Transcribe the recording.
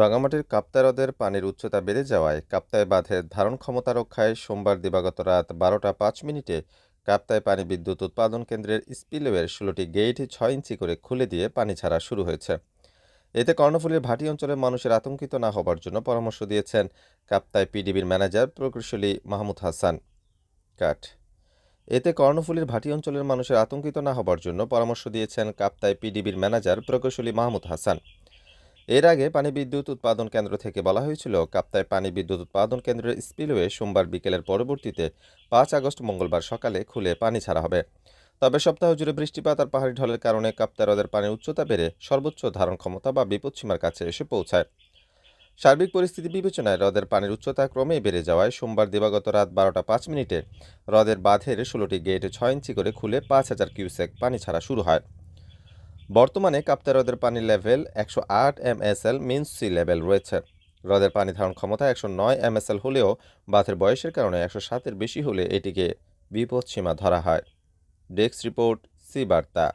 রাঙামাটির কাপ্তাই হ্রদের পানির উচ্চতা বেড়ে যাওয়ায় কাপ্তায় বাঁধের ধারণ ক্ষমতা রক্ষায় সোমবার দিবাগত রাত বারোটা পাঁচ মিনিটে কাপ্তায় পানি বিদ্যুৎ উৎপাদন কেন্দ্রের স্পিলওয়ের ষোলোটি গেট ছয় ইঞ্চি করে খুলে দিয়ে পানি ছাড়া শুরু হয়েছে। এতে কর্ণফুলীর ভাটি অঞ্চলের মানুষের আতঙ্কিত না হবার জন্য পরামর্শ দিয়েছেন কাপ্তাই পিডিবির ম্যানেজার প্রকৌশলী মাহমুদ হাসান। কাট। এতে কর্ণফুলীর ভাটি অঞ্চলের মানুষের আতঙ্কিত না হবার জন্য পরামর্শ দিয়েছেন কাপ্তায় পিডিবির ম্যানেজার প্রকৌশলী মাহমুদ হাসান। এর আগে পানি বিদ্যুৎ উৎপাদন কেন্দ্র থেকে বলা হয়েছিল, কাপ্তায় পানি বিদ্যুৎ উৎপাদন কেন্দ্রের স্পিলওয়ে সোমবার বিকেলের পরবর্তীতে পাঁচ আগস্ট মঙ্গলবার সকালে খুলে পানি ছাড়া হবে। তবে সপ্তাহ জুড়ে বৃষ্টিপাত আর পাহাড়ি ঢলের কারণে কাপ্তায় হ্রদের পানির উচ্চতা বেড়ে সর্বোচ্চ ধারণ ক্ষমতা বা বিপদসীমার কাছে এসে পৌঁছায়। সার্বিক পরিস্থিতি বিবেচনায় হ্রদের পানির উচ্চতা ক্রমেই বেড়ে যাওয়ায় সোমবার দিবাগত রাত বারোটা পাঁচ মিনিটে হ্রদের বাঁধের ষোলোটি গেট ছয় ইঞ্চি করে খুলে পাঁচ হাজার কিউসেক পানি ছাড়া শুরু হয়। বর্তমানে কাপ্তা হ্রদের পানির লেভেল একশো আট এমএসএল মিন সি লেভেল রয়েছে। হ্রদের পানি ধারণ ক্ষমতা একশো নয় এমএসএল হলেও বাঁধের বয়সের কারণে একশো সাতের বেশি হলে এটিকে বিপদসীমা ধরা হয়। ডেস্ক রিপোর্ট, সি বার্তা।